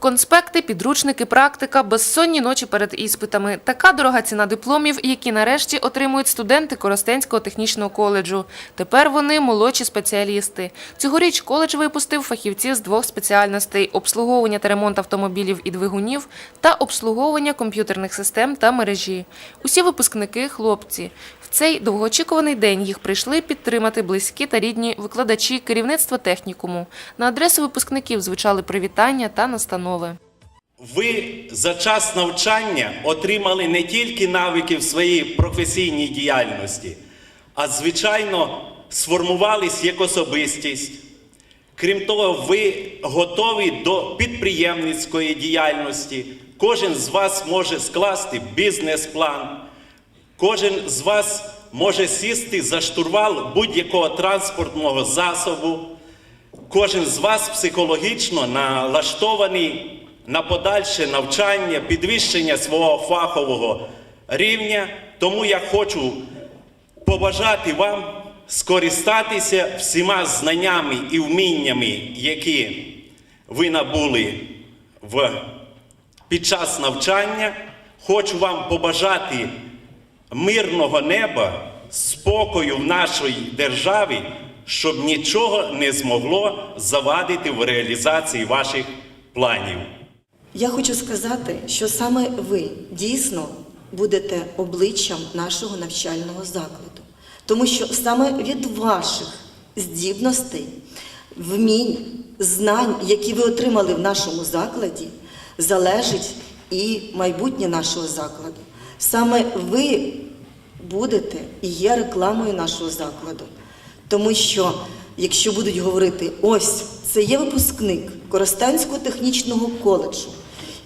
Конспекти, підручники, практика, безсонні ночі перед іспитами. Така дорога ціна дипломів, які нарешті отримують студенти Коростенського технічного коледжу. Тепер вони молодші спеціалісти. Цьогоріч коледж випустив фахівців з двох спеціальностей – обслуговування та ремонт автомобілів і двигунів та обслуговування комп'ютерних систем та мережі. Усі випускники – хлопці. В цей довгоочікуваний день їх прийшли підтримати близькі та рідні викладачі керівництва технікуму. На адресу випускників звучали привітання та настанови. Ви за час навчання отримали не тільки навики в своїй професійній діяльності, а звичайно сформувались як особистість. Крім того, ви готові до підприємницької діяльності. Кожен з вас може скласти бізнес-план. Кожен з вас може сісти за штурвал будь-якого транспортного засобу. Кожен з вас психологічно налаштований на подальше навчання, підвищення свого фахового рівня. Тому я хочу побажати вам скористатися всіма знаннями і вміннями, які ви набули в, під час навчання. Хочу вам побажати мирного неба, спокою в нашій державі, щоб нічого не змогло завадити в реалізації ваших планів. Я хочу сказати, що саме ви дійсно будете обличчям нашого навчального закладу, тому що саме від ваших здібностей, вмінь, знань, які ви отримали в нашому закладі, залежить і майбутнє нашого закладу. Саме ви будете і є рекламою нашого закладу. Тому що, якщо будуть говорити, ось це є випускник Коростенського технічного коледжу,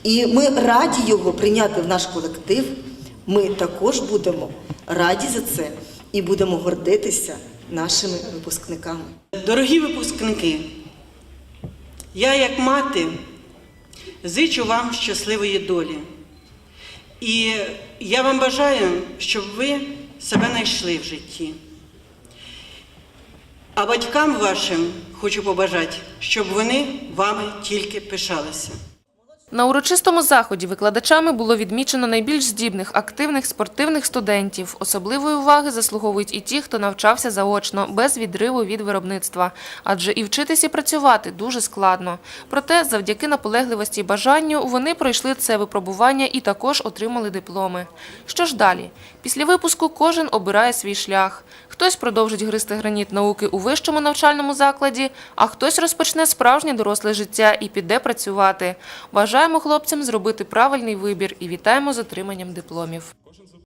і ми раді його прийняти в наш колектив, ми також будемо раді за це і будемо гордитися нашими випускниками. Дорогі випускники, я як мати зичу вам щасливої долі. І я вам бажаю, щоб ви себе знайшли в житті. А батькам вашим хочу побажати, щоб вони вами тільки пишалися. На урочистому заході викладачами було відмічено найбільш здібних, активних спортивних студентів. Особливої уваги заслуговують і ті, хто навчався заочно, без відриву від виробництва. Адже і вчитися і працювати дуже складно. Проте, завдяки наполегливості і бажанню, вони пройшли це випробування і також отримали дипломи. Що ж далі? Після випуску кожен обирає свій шлях. Хтось продовжить гристи граніт науки у вищому навчальному закладі, а хтось розпочне справжнє доросле життя і піде працювати. Бажаємо хлопцям зробити правильний вибір і вітаємо з отриманням дипломів.